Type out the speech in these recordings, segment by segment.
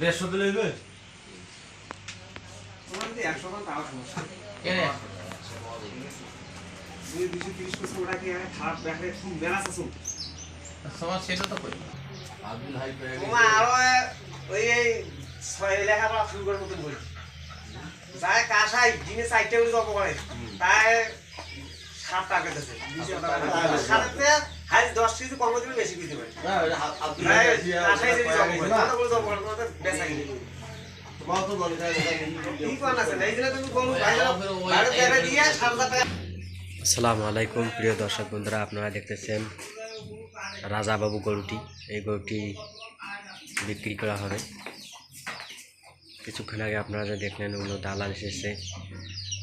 দেড়শো দিলে একশো মান তাও সমস্যা। তাই সাত টাকা দিতেছে সাততে হাই কেজি কম দিলে বেশি দিতে পারে। আব্দুল তাই হাই কাঁসাই যদি করে কত করে জব করে বেচা কিনে? তোমার তো দরকার কি করেন আছে? এই জন্য তুমি গরু বাইরে বাইরে দিয়ে সাত হাজার। টাকা আসসালামু আলাইকুম প্রিয় দর্শক বন্ধুরা আপনারা দেখতেছেন রাজাবাবু গরুটি। এই গরুটি বিক্রি করা হবে। কিছুক্ষণ আগে আপনারা যে দেখলেন ওগুলো দালাল এসেছে।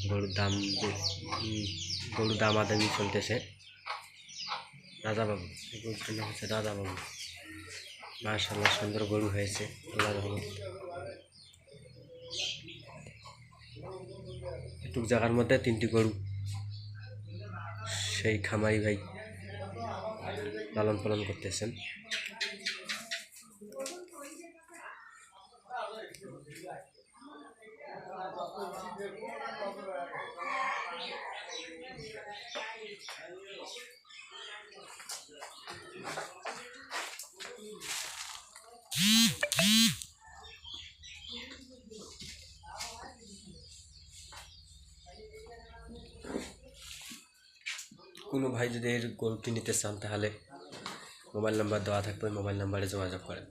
গরুর দাম উম, গরুর দাম আদামি চলতেছে। রাজাবাবু গরুটির নাম হচ্ছে রাজাবাবু মার্শাল্লাহ সুন্দর গরু হয়েছে এটুক জায়গার মধ্যে তিনটি গরু, সেই খামারি ভাই লালন পালন করতেছেন। কোনো ভাই যদি এর গরুটি নিতে চান, তাহলে মোবাইল নাম্বার দেওয়া থাকবে মোবাইল নাম্বারে যোগাযোগ করেন।